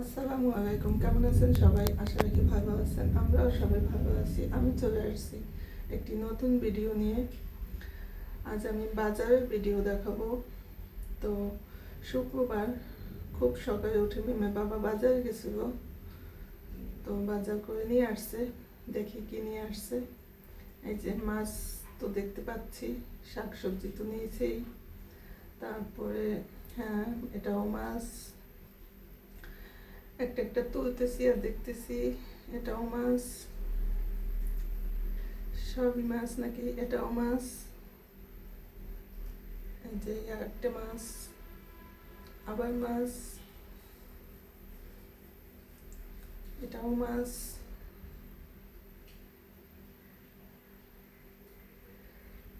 আসসালামু আলাইকুম, কেমন আছেন সবাই? আশা রাখি ভালো আছেন। আমরাও সবাই ভালো আছি। আমি চলে আসছি একটি নতুন ভিডিও নিয়ে। আজ আমি বাজারের ভিডিও দেখাবো। তো শুক্রবার, খুব সকালে উঠে মেমে বাবা বাজারে গেছিল। তো বাজার করে নিয়ে আসছে, দেখি কি নিয়ে আসছে। এই যে মাছ তো দেখতে পাচ্ছি, শাকসবজি তো নিয়েছেই। তারপরে হ্যাঁ এটাও মাছ। একটা একটা তুলতেছি আর দেখতেছি, এটাও মাছ। সবই মাছ নাকি? এটাও মাছ। এই যে একটা মাছ। আবার মাছ। এটাও মাছ।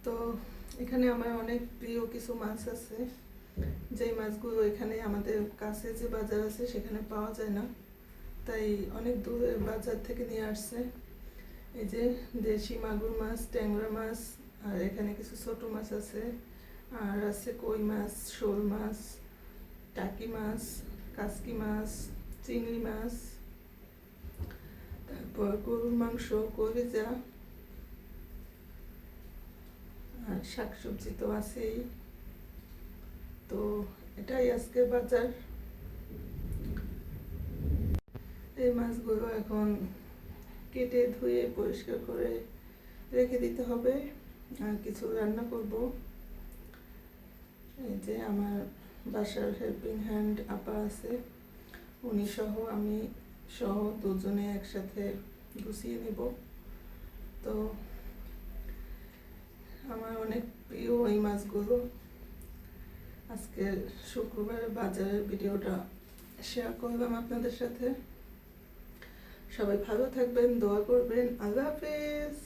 তো এখানে আমার অনেক প্রিয় কিছু মাছ আছে। যেই মাছগুলো এখানে আমাদের কাছে যে বাজার আছে সেখানে পাওয়া যায় না। তাই অনেক দূরের বাজার থেকে নিয়ে আসছে। এই যে দেশি মাগুর মাছ, ট্যাংরা মাছ, আর এখানে কিছু ছোট মাছ আছে। আর আছে কই মাছ, শোল মাছ, টাকি মাছ, কাসকি মাছ, চিংড়ি মাছ, তারপর গরুর মাংস, কলিজা, আর শাকসবজি তো আছেই। তো এটাই আজকে বাজার। এই মাছগুলো এখন কেটে ধুয়ে পরিষ্কার করে রেখে দিতে হবে। আর কিছু রান্না করব। এই যে আমার বাসার হেল্পিং হ্যান্ড আপা আছে। উনি সহ আমি সহ দুজনে একসাথে গুছিয়ে নেব। তো আমার অনেক প্রিয় এই মাছগুলো। আজকে শুক্রবার বাজারের ভিডিওটা শেয়ার করলাম আপনাদের সাথে। সবাই ভালো থাকবেন, দোয়া করবেন। আল্লাহ হাফেজ।